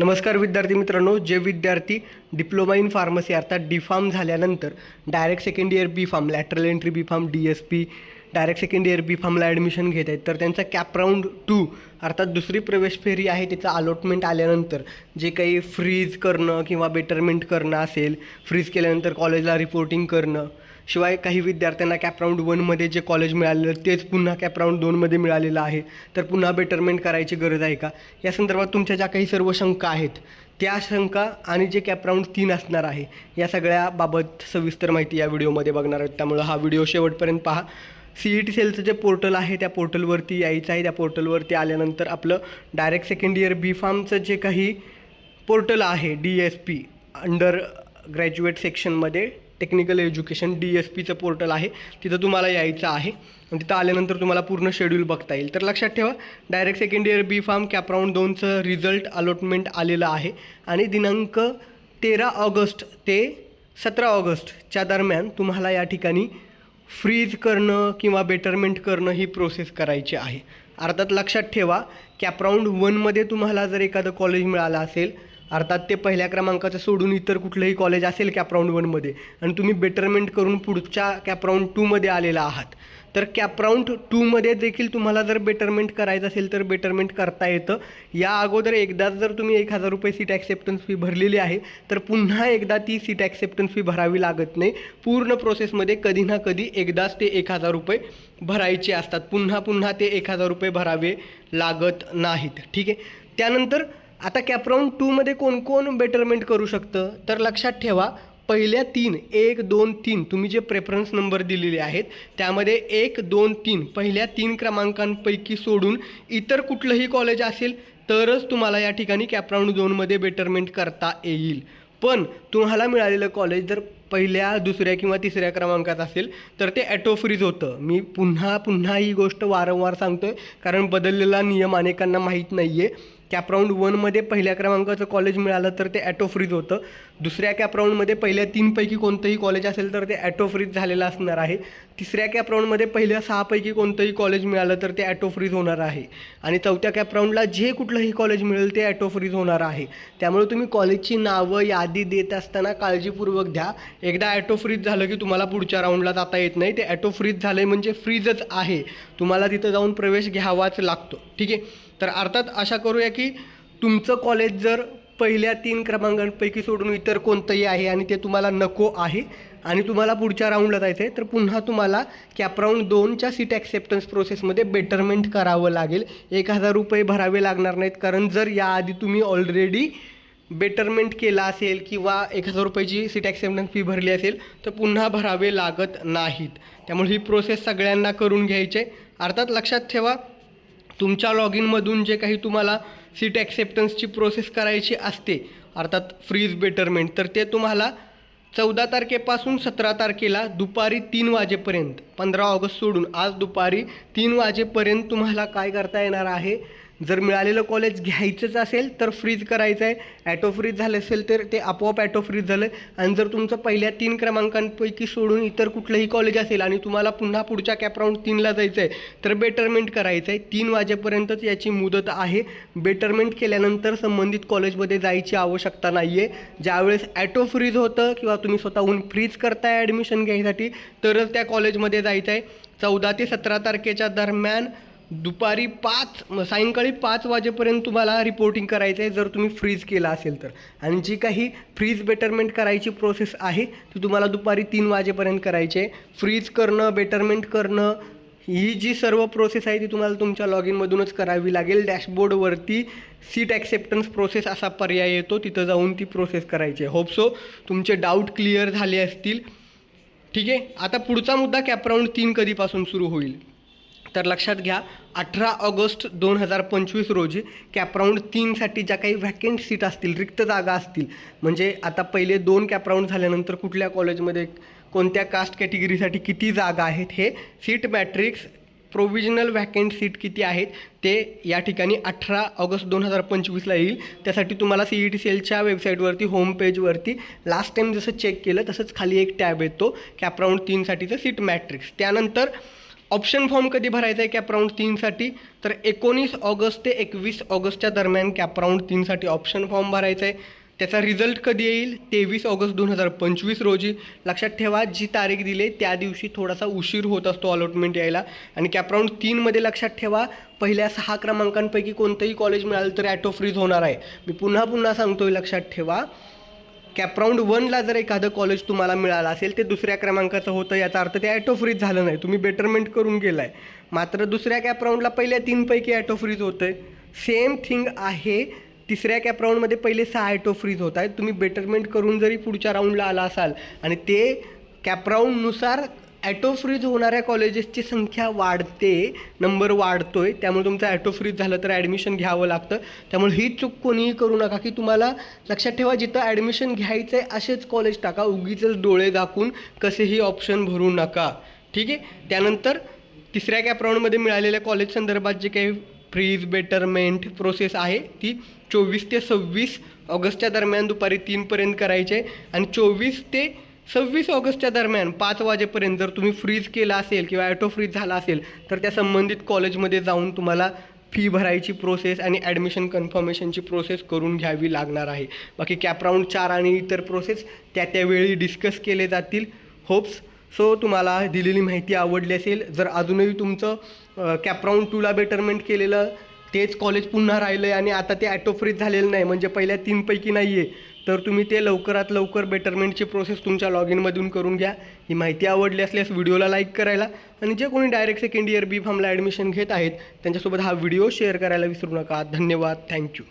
नमस्कार विद्यार्थी मित्रांनो जे विद्यार्थी डिप्लोमा इन फार्मसी अर्थात डी फार्म झाल्यानंतर direct second year B pharm lateral entry B pharm D S P direct second year B फार्मला admission घेत आहेत. तर त्यांचा कॅप राऊंड टू अर्थात दुसरी प्रवेश फेरी आहे त्याचं अलॉटमेंट आल्यानंतर जे काही फ्रीज करणं किंवा बेटरमेंट करणं असेल फ्रीज केल्यानंतर कॉलेजला रिपोर्टिंग करणं शिवाय काही विद्यार्थ्यांना कॅप राऊंड वनमध्ये जे कॉलेज मिळालेलं तेच पुन्हा कॅप राऊंड दोनमध्ये मिळालेलं आहे. तर पुन्हा बेटरमेंट करायची गरज आहे का? या संदर्भात तुमच्या ज्या काही सर्व शंका आहेत त्या शंका आणि जे कॅप राऊंड तीन असणार आहे या सगळ्याबाबत सविस्तर माहिती या व्हिडिओमध्ये बघणार आहोत. त्यामुळं हा व्हिडिओ शेवटपर्यंत पहा. सी ई टी सेलचं जे पोर्टल आहे त्या पोर्टलवरती यायचं आहे. त्या पोर्टलवरती आल्यानंतर आपलं डायरेक्ट सेकंड इयर बी फार्मचं जे काही पोर्टल आहे D S P under graduate सेक्शनमध्ये टेक्निकल एज्युकेशन डी एस पीचं पोर्टल आहे. तिथं तुम्हाला यायचं आहे. आणि तिथं आल्यानंतर तुम्हाला पूर्ण शेड्यूल बघता येईल. तर लक्षात ठेवा direct second year B pharm cap round दोनचं रिझल्ट अलॉटमेंट आलेलं आहे. आणि दिनांक तेरा ऑगस्ट ते सतरा ऑगस्टच्या दरम्यान तुम्हाला या ठिकाणी फ्रीज करणं किंवा बेटरमेंट करणं ही प्रोसेस करायची आहे. अर्थात लक्षात ठेवा कॅपराऊंड वनमध्ये तुम्हाला जर एखादं कॉलेज मिळालं असेल अर्थात ते पहिल्या क्रमांकाचं सोडून इतर कुठलंही कॉलेज असेल कॅपराऊंड वनमध्ये आणि तुम्ही बेटरमेंट करून पुढच्या कॅपराऊंड टूमध्ये आलेला आहात. तर कॅपराऊंड टूमध्ये देखील तुम्हाला जर बेटरमेंट करायचं असेल तर बेटरमेंट करता येतं. या अगोदर एकदाच जर तुम्ही एक हजार रुपये सीट ॲक्सेप्टन्स फी भरलेली आहे तर पुन्हा एकदा ती सीट ॲक्सेप्टन्स फी भरावी लागत नाही. पूर्ण प्रोसेसमध्ये कधी ना कधी एकदाच ते एक हजार रुपये भरायचे असतात. पुन्हा पुन्हा ते एक हजार रुपये भरावे लागत नाहीत. ठीक आहे? त्यानंतर आता कॅपराऊंड टूमध्ये कोण कोण बेटरमेंट करू शकतं? तर लक्षात ठेवा पहिल्या तीन एक दोन तीन तुम्ही जे प्रेफरन्स नंबर दिलेले आहेत त्यामध्ये एक दोन तीन पहिल्या तीन क्रमांकांपैकी सोडून इतर कुठलंही कॉलेज असेल तरच तुम्हाला या ठिकाणी कॅपराऊंड दोनमध्ये बेटरमेंट करता येईल. पण तुम्हाला मिळालेलं कॉलेज जर पहिल्या दुसऱ्या किंवा तिसऱ्या क्रमांकात असेल तर ते ॲटो फ्रीज होतं. मी पुन्हा पुन्हा ही गोष्ट वारंवार सांगतो आहे कारण बदललेला नियम अनेकांना माहीत नाही आहे कॅप राऊंड वनमध्ये पहिल्या क्रमांकाचं कॉलेज मिळालं तर ते ॲटो फ्रीज होतं. दुसऱ्या कॅप राऊंडमध्ये पहिल्या तीनपैकी कोणतंही कॉलेज असेल तर ते ॲटो फ्रीज झालेलं असणार आहे. तिसऱ्या कॅप राऊंडमध्ये पहिल्या सहापैकी कोणतंही कॉलेज मिळालं तर ते ॲटो फ्रीज होणार आहे. आणि चौथ्या कॅप राऊंडला जे कुठलंही कॉलेज मिळेल ते ॲटो फ्रीज होणार आहे. त्यामुळे तुम्ही कॉलेजची नावं यादी देत असताना काळजीपूर्वक द्या. एकदा ॲटो फ्रीज झालं की तुम्हाला पुढच्या राऊंडला जाता येत नाही. ते ॲटो फ्रीज झालं म्हणजे फ्रीजच आहे. तुम्हाला तिथं जाऊन प्रवेश घ्यावाच लागतो. ठीक आहे? तर अर्थात आशा करूया की तुमचं कॉलेज जर पहिल्या तीन क्रमांकांपैकी सोडून इतर कोणतंही आहे आणि ते तुम्हाला नको आहे आणि तुम्हाला पुढच्या राऊंडला जायचं आहे तर पुन्हा तुम्हाला कॅपराऊंड दोनच्या सीट ॲक्सेप्टन्स प्रोसेसमध्ये बेटरमेंट करावं लागेल. एक हजार रुपये भरावे लागणार नाहीत कारण जर याआधी तुम्ही ऑलरेडी बेटरमेंट केला असेल किंवा एक हजार रुपयाची सीट ॲक्सेप्टन्स फी भरली असेल तर पुन्हा भरावे लागत नाहीत. त्यामुळे ही प्रोसेस सगळ्यांना करून घ्यायची आहे अर्थात लक्षात ठेवा तुमच्या लॉग इनमधून जे काही तुम्हाला सीट ॲक्सेप्टन्सची प्रोसेस करायची असते अर्थात फ्रीज बेटरमेंट तर ते तुम्हाला चौदा तारखेपासून सतरा तारखेला दुपारी तीन वाजेपर्यंत पंधरा ऑगस्ट सोडून आज दुपारी तीन वाजेपर्यंत तुम्हाला काय करता येणार आहे? जर मिळालेलं कॉलेज घ्यायचंच असेल तर फ्रीज करायचं आहे ॲटो फ्रीज झालं असेल तर ते आपोआप ॲटो फ्रीज झालं. आणि जर तुमचं पहिल्या तीन क्रमांकांपैकी सोडून इतर कुठलंही कॉलेज असेल आणि तुम्हाला पुन्हा पुढच्या कॅपराऊंड तीनला जायचं आहे तर बेटरमेंट करायचं आहे तीन वाजेपर्यंतच याची मुदत आहे. बेटरमेंट केल्यानंतर संबंधित कॉलेजमध्ये जायची आवश्यकता नाही आहे ज्यावेळेस ॲटो फ्रीज होतं किंवा तुम्ही स्वतःहून फ्रीज करताय ॲडमिशन घ्यायसाठी तरच त्या कॉलेजमध्ये जायचं आहे चौदा ते सतरा तारखेच्या दरम्यान दुपारी पाच म- सायंकाळी पाच वाजेपर्यंत तुम्हाला रिपोर्टिंग करायचं आहे जर तुम्ही फ्रीज केला असेल तर. आणि जी काही फ्रीज बेटरमेंट करायची प्रोसेस आहे ती तुम्हाला दुपारी तीन वाजेपर्यंत करायची आहे फ्रीज करणं बेटरमेंट करणं ही जी सर्व प्रोसेस आहे ती तुम्हाला तुमच्या लॉग इनमधूनच करावी लागेल. डॅशबोर्डवरती सीट ॲक्सेप्टन्स प्रोसेस असा पर्याय येतो तिथं जाऊन ती प्रोसेस करायची आहे. होप सो तुमचे डाऊट क्लिअर झाले असतील. ठीक? आहे आता पुढचा मुद्दा कॅपराऊंड तीन कधीपासून सुरू होईल. तर लक्षात घ्या अठरा ऑगस्ट दोन हजार पंचवीस रोजी कॅपराऊंड तीनसाठी ज्या काही व्हॅकेंट सीट असतील रिक्त जागा असतील म्हणजे आता पहिले दोन कॅपराऊंड झाल्यानंतर कुठल्या कॉलेजमध्ये कोणत्या कास्ट कॅटेगरीसाठी किती जागा आहेत हे seat matrix provisional vacant seat किती आहेत ते या ठिकाणी अठरा ऑगस्ट दोन हजार पंचवीसला येईल. त्यासाठी तुम्हाला सी ई टी सी एलच्या वेबसाईटवरती होम पेजवरती लास्ट टाईम जसं चेक केलं तसंच खाली एक टॅब येतो कॅपराऊंड तीनसाठीचं सीट मॅट्रिक्स त्यानंतर ऑप्शन फॉर्म कधी भरायचा आहे कॅप राऊंड तीनसाठी? तर एकोणीस ऑगस्ट ते एकवीस ऑगस्टच्या दरम्यान कॅप राऊंड तीनसाठी ऑप्शन फॉर्म भरायचा आहे. त्याचा रिझल्ट कधी येईल? तेवीस ऑगस्ट दोन हजार पंचवीस रोजी. लक्षात ठेवा जी तारीख दिली त्या दिवशी थोडासा उशीर होत असतो अलॉटमेंट यायला. आणि कॅपराऊंड तीनमध्ये लक्षात ठेवा पहिल्या सहा क्रमांकांपैकी कोणतंही कॉलेज मिळालं तर ॲटो फ्रीज होणार आहे. मी पुन्हा पुन्हा सांगतोय लक्षात ठेवा. कॅपराऊंड वनला जर एखादं कॉलेज तुम्हाला मिळालं असेल ते दुसऱ्या क्रमांकाचं होतं याचा अर्थ ते ॲटो फ्रीज झालं नाही. तुम्ही बेटरमेंट करून गेलाय. मात्र दुसऱ्या कॅपराऊंडला पहिल्या तीनपैकी ॲटो फ्रीज होतं आहे सेम थिंग आहे तिसऱ्या कॅप राऊंडमध्ये पहिले सहा ॲटो फ्रीज होत आहेत. तुम्ही बेटरमेंट करून जरी पुढच्या राऊंडला आला असाल आणि ते कॅप राऊंडनुसार ॲटो फ्रीज होणाऱ्या कॉलेजेसची संख्या वाढते नंबर वाढतो आहे त्यामुळे तुमचं ॲटो फ्रीज झालं तर ॲडमिशन घ्यावं लागतं. त्यामुळे ही चूक कोणीही करू नका की तुम्हाला लक्षात ठेवा जिथं ॲडमिशन घ्यायचं आहे असेच कॉलेज टाका उगीच डोळे दाखवून कसेही ऑप्शन भरू नका. ठीक आहे? त्यानंतर तिसऱ्या कॅपराऊंडमध्ये मिळालेल्या कॉलेज संदर्भात जे काही फ्रीज बेटरमेंट प्रोसेस आहे ती चोवीस ते सव्वीस ऑगस्टच्या दरम्यान दुपारी तीनपर्यंत करायची आहे. आणि चोवीस ते सव्वीस ऑगस्टच्या दरम्यान पाच वाजेपर्यंत जर तुम्ही फ्रीज केला असेल किंवा ॲटो फ्रीज झाला असेल तर त्या संबंधित कॉलेजमध्ये जाऊन तुम्हाला फी भरायची प्रोसेस आणि ॲडमिशन कन्फर्मेशनची प्रोसेस करून घ्यावी लागणार आहे. बाकी कॅपराऊंड चार आणि इतर प्रोसेस त्या त्यावेळी डिस्कस केले जातील. होप्स सो तुम्हाला दिलेली माहिती आवडली असेल जर अजूनही तुमचं कॅपराऊंड टूला बेटरमेंट केलेलं तेच कॉलेज पुन्हा राहिलं आहे आणि आता ते ॲटो फ्रीज झालेलं नाही म्हणजे पहिल्या तीनपैकी नाही आहे तर तुम्ही ते लवकरात लवकर बेटरमेंटची प्रोसेस तुमच्या लॉग इनमधून करून घ्या. ही माहिती आवडली असल्यास व्हिडिओला लाईक करायला आणि जे कोणी डायरेक्ट सेकंड इयर बी फॉर्मला ॲडमिशन घेत आहेत त्यांच्यासोबत हा व्हिडिओ शेअर करायला विसरू नका. धन्यवाद. थँक्यू